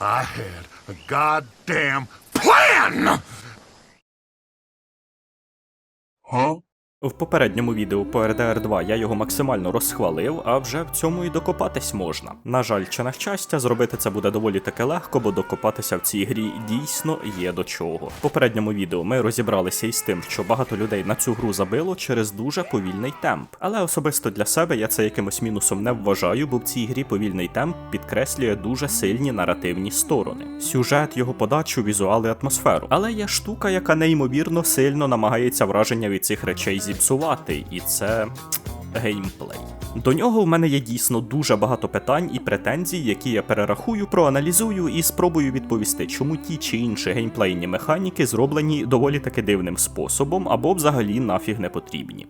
I had a goddamn plan! Huh? В попередньому відео по RDR 2 я його максимально розхвалив, а вже в цьому і докопатись можна. На жаль, чи на щастя, зробити це буде доволі таки легко, бо докопатися в цій грі дійсно є до чого. В попередньому відео ми розібралися із тим, що багато людей на цю гру забило через дуже повільний темп. Але особисто для себе я це якимось мінусом не вважаю, бо в цій грі повільний темп підкреслює дуже сильні наративні сторони. Сюжет, його подачу, візуали, атмосферу. Але є штука, яка неймовірно сильно намагається враження від цих речей зіпсувати, і це геймплей. До нього в мене є дійсно дуже багато питань і претензій, які я перерахую, проаналізую і спробую відповісти, чому ті чи інші геймплейні механіки зроблені доволі таки дивним способом або взагалі нафіг не потрібні.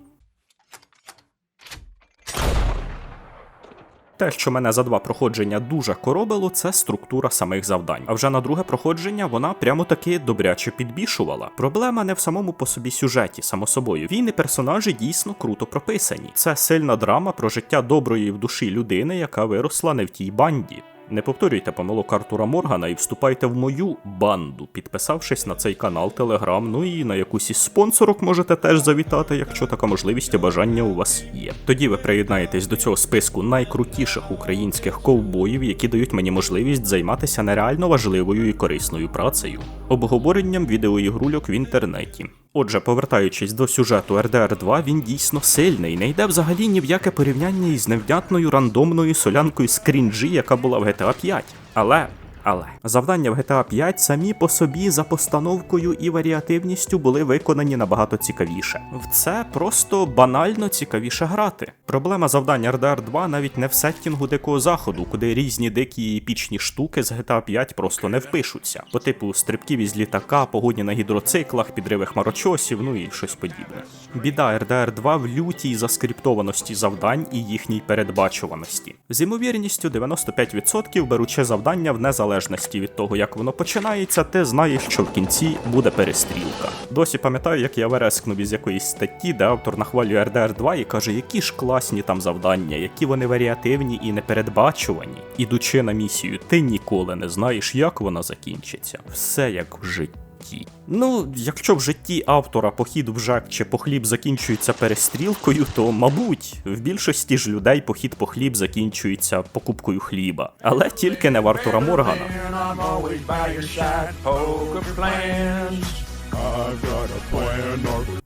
Те, що мене за два проходження дуже коробило, це структура самих завдань. А вже на друге проходження вона прямо таки добряче підбішувала. Проблема не в самому по собі сюжеті, само собою. Він і персонажі дійсно круто прописані. Це сильна драма про життя доброї в душі людини, яка виросла не в тій банді. Не повторюйте помилок Артура Моргана і вступайте в мою банду, підписавшись на цей канал Телеграм. Ну і на якусь із спонсорок можете теж завітати, якщо така можливість і бажання у вас є. Тоді ви приєднаєтесь до цього списку найкрутіших українських ковбоїв, які дають мені можливість займатися нереально важливою і корисною працею, обговоренням відеоігрульок в інтернеті. Отже, повертаючись до сюжету RDR 2, він дійсно сильний, не йде взагалі ні в яке порівняння із невнятною рандомною солянкою з крінжі, яка була в GTA 5. Але. Але завдання в GTA 5 самі по собі за постановкою і варіативністю були виконані набагато цікавіше. В це просто банально цікавіше грати. Проблема завдань RDR 2 навіть не в сеттінгу дикого заходу, куди різні дикі і епічні штуки з GTA 5 просто не впишуться. По типу стрибків із літака, погодні на гідроциклах, підриви хмарочосів, ну і щось подібне. Біда RDR 2 в лютій заскриптованості завдань і їхній передбачуваності. З ймовірністю 95% беручи завдання в незалежності від того, як воно починається, ти знаєш, що в кінці буде перестрілка. Досі пам'ятаю, як я верескнув із якоїсь статті, де автор нахвалює RDR 2 і каже, які ж класні там завдання, які вони варіативні і непередбачувані. Ідучи на місію, ти ніколи не знаєш, як вона закінчиться. Все як в житті житті. Ну, якщо в житті автора похід в жак чи по хліб закінчується перестрілкою, то мабуть, в більшості ж людей похід по хліб закінчується покупкою хліба. Але тільки не в Артура Моргана.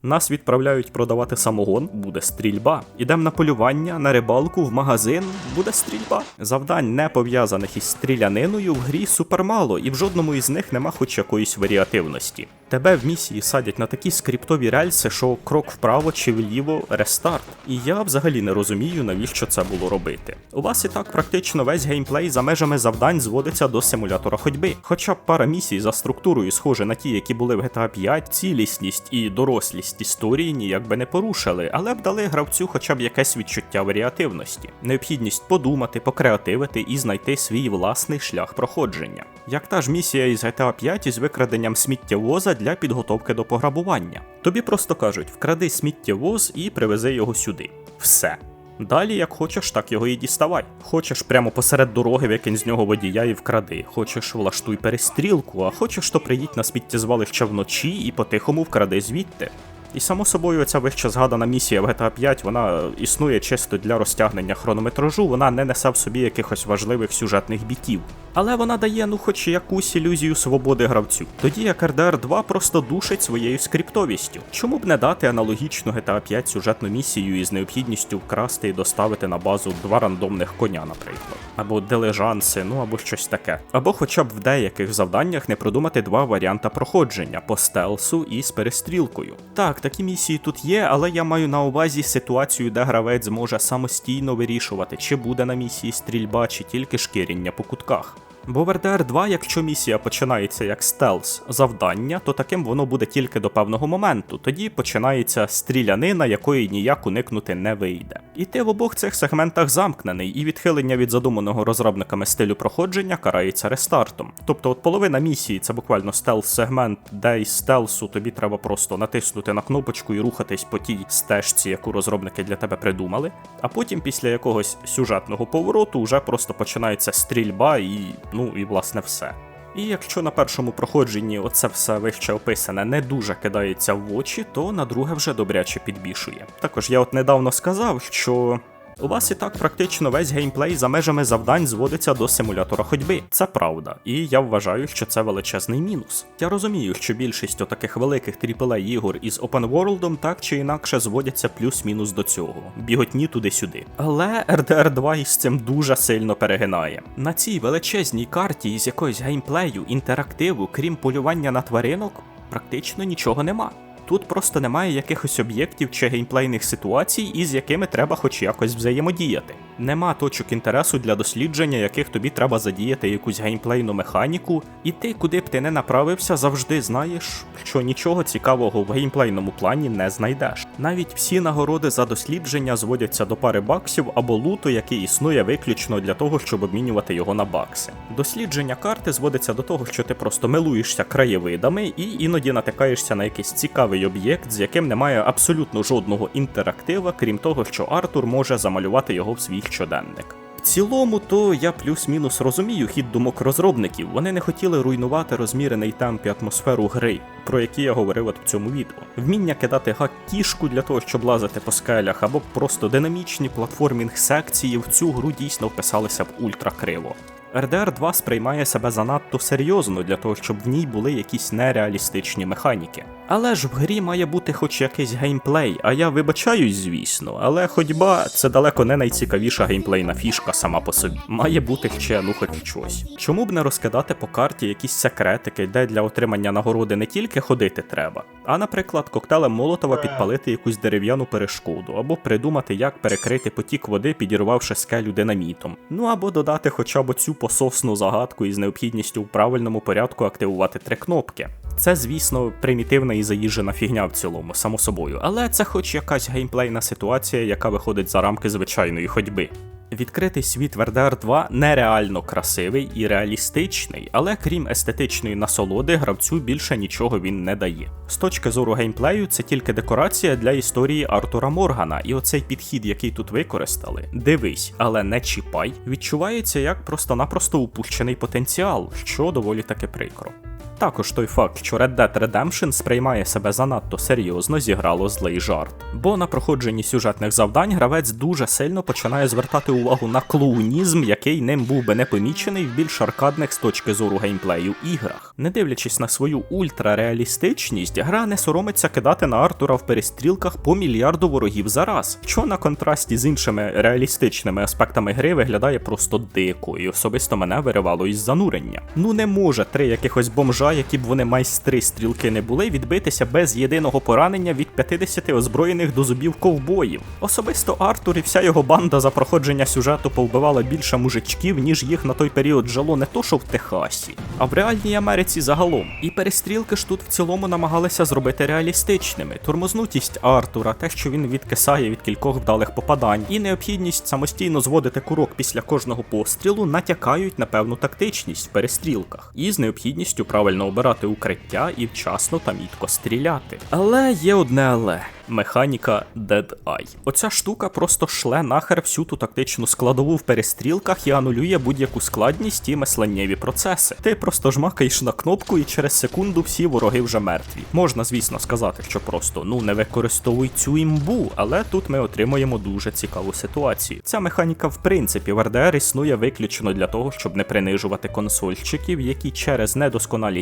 Нас відправляють продавати самогон, буде стрільба. Ідемо на полювання, на рибалку, в магазин, буде стрільба. Завдань, не пов'язаних із стріляниною, в грі супермало, і в жодному із них нема хоч якоїсь варіативності. Тебе в місії садять на такі скриптові рельси, що крок вправо чи вліво рестарт. І я взагалі не розумію, навіщо це було робити. У вас і так практично весь геймплей за межами завдань зводиться до симулятора ходьби. Хоча пара місій за структурою схожі на ті, які були в GTA 5, цілісність і дорослість історії ніяк би не порушили, але б дали гравцю хоча б якесь відчуття варіативності, необхідність подумати, покреативити і знайти свій власний шлях проходження. Як та ж місія із GTA 5 із викраденням сміттєвоза для підготовки до пограбування. Тобі просто кажуть, вкради сміттєвоз і привези його сюди. Все. Далі, як хочеш, так його і діставай. Хочеш прямо посеред дороги викинь з нього водія і вкради. Хочеш влаштуй перестрілку, а хочеш, то приїдь на сміттєзвалище вночі і по-тихому вкради звідти. І само собою, ця вище згадана місія в GTA 5, вона існує чисто для розтягнення хронометражу, вона не несе в собі якихось важливих сюжетних бітів. Але вона дає ну хоч якусь ілюзію свободи гравцю. Тоді як RDR 2 просто душить своєю скриптовістю. Чому б не дати аналогічну GTA 5 сюжетну місію із необхідністю вкрасти і доставити на базу два рандомних коня, наприклад, або дилижанси, ну або щось таке. Або хоча б в деяких завданнях не продумати два варіанта проходження по стелсу і з перестрілкою. Так, такі місії тут є, але я маю на увазі ситуацію, де гравець зможе самостійно вирішувати, чи буде на місії стрільба, чи тільки шкіріння по кутках. Бо в RDR 2, якщо місія починається як стелс завдання, то таким воно буде тільки до певного моменту. Тоді починається стрілянина, якої ніяк уникнути не вийде. І ти в обох цих сегментах замкнений, і відхилення від задуманого розробниками стилю проходження карається рестартом. Тобто, от половина місії це буквально стелс-сегмент, де із стелсу тобі треба просто натиснути на кнопочку і рухатись по тій стежці, яку розробники для тебе придумали. А потім, після якогось сюжетного повороту, вже просто починається стрільба і Ну і власне все. І якщо на першому проходженні оце все вище описане не дуже кидається в очі, то на друге вже добряче підбішує. Також я от недавно сказав, що. У вас і так практично весь геймплей за межами завдань зводиться до симулятора ходьби. Це правда, і я вважаю, що це величезний мінус. Я розумію, що більшість таких великих AAA ігор із Open World так чи інакше зводяться плюс-мінус до цього, біготні туди-сюди. Але RDR 2 із цим дуже сильно перегинає. На цій величезній карті із якоїсь геймплею, інтерактиву, крім полювання на тваринок, практично нічого нема. Тут просто немає якихось об'єктів чи геймплейних ситуацій, із якими треба хоч якось взаємодіяти. Нема точок інтересу для дослідження, яких тобі треба задіяти якусь геймплейну механіку, і ти, куди б ти не направився, завжди знаєш, що нічого цікавого в геймплейному плані не знайдеш. Навіть всі нагороди за дослідження зводяться до пари баксів або луту, який існує виключно для того, щоб обмінювати його на бакси. Дослідження карти зводиться до того, що ти просто милуєшся краєвидами і іноді натикаєшся на якийсь цікавий об'єкт, з яким немає абсолютно жодного інтерактива, крім того, що Артур може замалювати його в свій щоденник. В цілому, то я плюс-мінус розумію хід думок розробників. Вони не хотіли руйнувати розмірений темп і атмосферу гри, про які я говорив от в цьому відео. Вміння кидати гак кішку для того, щоб лазити по скелях, або просто динамічні платформінг секції в цю гру дійсно вписалися в ультра криво. RDR 2 сприймає себе занадто серйозно для того, щоб в ній були якісь нереалістичні механіки. Але ж в грі має бути хоч якийсь геймплей, а я вибачаюсь, звісно, але ходьба це далеко не найцікавіша геймплейна фішка сама по собі. Має бути ще ну хоч щось. Чому б не розкидати по карті якісь секретики, де для отримання нагороди не тільки ходити треба, а, наприклад, коктейлем Молотова підпалити якусь дерев'яну перешкоду, або придумати, як перекрити потік води, підірвавши скелю динамітом. Ну або додати хоча б цю пососну загадку із необхідністю в правильному порядку активувати три кнопки. Це, звісно, примітивна і заїжджена фігня в цілому, само собою, але це хоч якась геймплейна ситуація, яка виходить за рамки звичайної ходьби. Відкритий світ в RDR 2 нереально красивий і реалістичний, але крім естетичної насолоди, гравцю більше нічого він не дає. З точки зору геймплею, це тільки декорація для історії Артура Моргана, і оцей підхід, який тут використали, дивись, але не чіпай, відчувається як просто-напросто упущений потенціал, що доволі таки прикро. Також той факт, що Red Dead Redemption сприймає себе занадто серйозно, зіграло злий жарт. Бо на проходженні сюжетних завдань гравець дуже сильно починає звертати увагу на клоунізм, який ним був би не помічений в більш аркадних з точки зору геймплею іграх. Не дивлячись на свою ультрареалістичність, гра не соромиться кидати на Артура в перестрілках по мільярду ворогів за раз, що на контрасті з іншими реалістичними аспектами гри виглядає просто дико, і особисто мене виривало із занурення. Ну не може три якихось бомжа, які б вони майстри стрілки не були, відбитися без єдиного поранення від 50 озброєних до зубів ковбоїв. Особисто Артур і вся його банда за проходження сюжету повбивала більше мужичків, ніж їх на той період жало не то, що в Техасі, а в реальній Америці загалом. І перестрілки ж тут в цілому намагалися зробити реалістичними. Тормознутість Артура, те, що він відкисає від кількох вдалих попадань, і необхідність самостійно зводити курок після кожного пострілу натякають на певну тактичність в перестрілках, і з необхідністю правильно обирати укриття і вчасно та мітко стріляти. Але є одне але. Механіка Dead Eye. Оця штука просто шле нахер всю ту тактичну складову в перестрілках і анулює будь-яку складність і мисленнєві процеси. Ти просто жмакаєш на кнопку і через секунду всі вороги вже мертві. Можна, звісно, сказати, що просто ну не використовуй цю імбу, але тут ми отримуємо дуже цікаву ситуацію. Ця механіка, в принципі, в RDR існує виключно для того, щоб не принижувати консольщиків, які через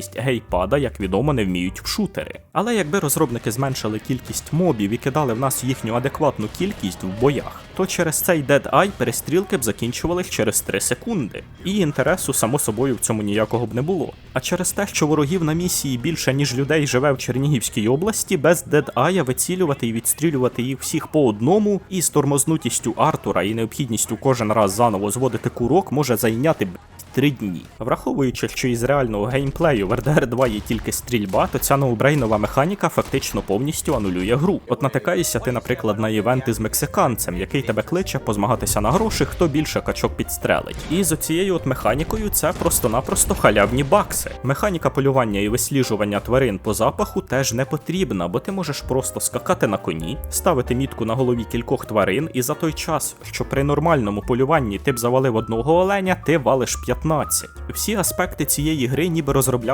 недосконалість гейпада, як відомо, не вміють в шутери. Але якби розробники зменшили кількість мобів і кидали в нас їхню адекватну кількість в боях, то через цей Dead Eye перестрілки б закінчувались через 3 секунди. І інтересу, само собою, в цьому ніякого б не було. А через те, що ворогів на місії більше, ніж людей живе в Чернігівській області, без Dead Eye вицілювати і відстрілювати їх всіх по одному, і з тормознутістю Артура і необхідністю кожен раз заново зводити курок може зайняти. Три дні, враховуючи, що із реального геймплею в RDR 2 є тільки стрільба, то ця ноубрейнова механіка фактично повністю анулює гру. От натикаєшся ти, наприклад, на івенти з мексиканцем, який тебе кличе позмагатися на гроші, хто більше качок підстрелить. І з оцією от механікою це просто-напросто халявні бакси. Механіка полювання і висліджування тварин по запаху теж не потрібна, бо ти можеш просто скакати на коні, ставити мітку на голові кількох тварин, і за той час, що при нормальному полюванні ти б завалив одного оленя, ти валиш 15. Всі аспекти цієї гри ніби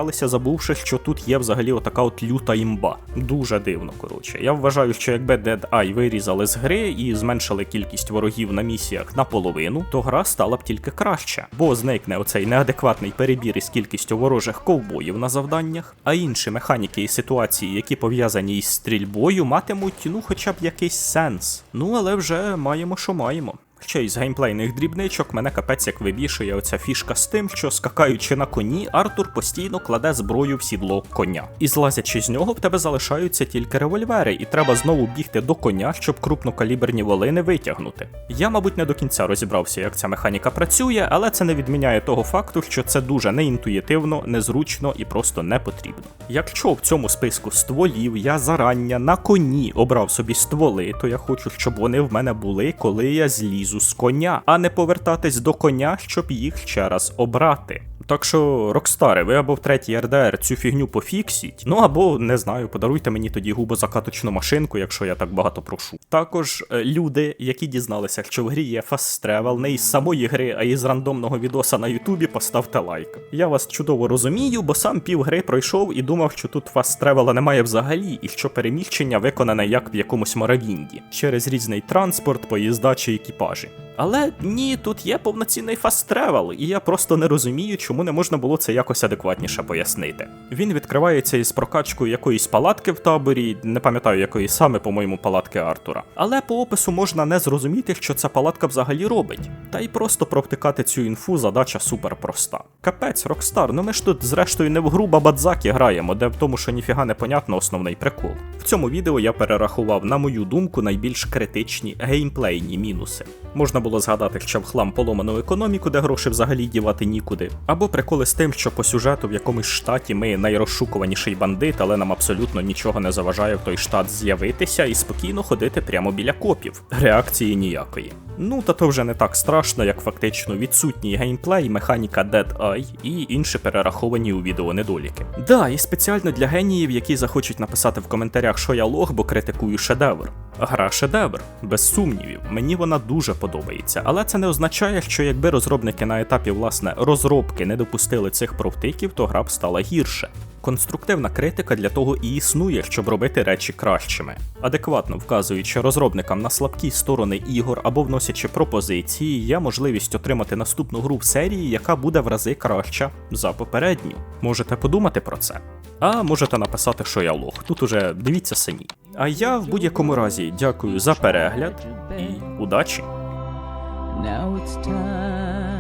розроблялися, забувши, що тут є взагалі отака от люта імба. Дуже дивно, коротше. Я вважаю, що якби Dead Eye вирізали з гри і зменшили кількість ворогів на місіях наполовину, то гра стала б тільки краще, бо зникне оцей неадекватний перебір із кількістю ворожих ковбоїв на завданнях, а інші механіки і ситуації, які пов'язані із стрільбою, матимуть ну хоча б якийсь сенс. Ну але вже маємо, що маємо. Ще й з геймплейних дрібничок мене капець як вибішує оця фішка з тим, що скакаючи на коні, Артур постійно кладе зброю в сідло коня. І злазячи з нього, в тебе залишаються тільки револьвери, і треба знову бігти до коня, щоб крупнокаліберні волини витягнути. Я, мабуть, не до кінця розібрався, як ця механіка працює, але це не відміняє того факту, що це дуже неінтуїтивно, незручно і просто не потрібно. Якщо в цьому списку стволів я зарання на коні обрав собі стволи, то я хочу, щоб вони в мене були, коли я злізу з коня, а не повертатись до коня, щоб їх ще раз обрати. Так що, Рокстари, ви або в третій РДР цю фігню пофіксіть, ну або не знаю, подаруйте мені тоді губозакаточну машинку, якщо я так багато прошу. Також е, люди, які дізналися, що в грі є Fast Travel, не із самої гри, а із рандомного відоса на Ютубі, поставте лайк. Я вас чудово розумію, бо сам пів гри пройшов і думав, що тут Fast Travel немає взагалі, і що переміщення виконане як в якомусь Моравінді, через різний транспорт, поїзда чи екіпажі. Але ні, тут є повноцінний Travel, і я просто не розумію, чому не можна було це якось адекватніше пояснити. Він відкривається із прокачкою якоїсь палатки в таборі, не пам'ятаю якої саме, по-моєму, палатки Артура. Але по опису можна не зрозуміти, що ця палатка взагалі робить. Та й просто провтикати цю інфу задача супер проста. Капець, Рокстар, ну ми ж тут зрештою не в гру Бабадзакі граємо, де в тому, що ніфіга не понятно основний прикол. В цьому відео я перерахував, на мою думку, найбільш критичні геймплейні мінуси. Можна було згадати ще в хлам поломану економіку, де гроші взагалі дівати нікуди, або приколи з тим, що по сюжету в якомусь штаті ми найрозшукуваніший бандит, але нам абсолютно нічого не заважає в той штат з'явитися і спокійно ходити прямо біля копів. Реакції ніякої. Ну та то вже не так страшно, як фактично відсутній геймплей, механіка Dead Eye і інші перераховані у відео недоліки. Да, і спеціально для геніїв, які захочуть написати в коментарях, що я лох, бо критикую шедевр. Гра шедевр, без сумнівів. Мені вона дуже подобається, але це не означає, що якби розробники на етапі власне розробки не допустили цих провтиків, то гра б стала гірше. Конструктивна критика для того і існує, щоб робити речі кращими, адекватно вказуючи розробникам на слабкі сторони ігор або вносячи пропозиції, є можливість отримати наступну гру в серії, яка буде в рази краща за попередню. Можете подумати про це. А можете написати, що я лох. Тут уже дивіться самі. А я в будь-якому разі дякую за перегляд і удачі! Now it's time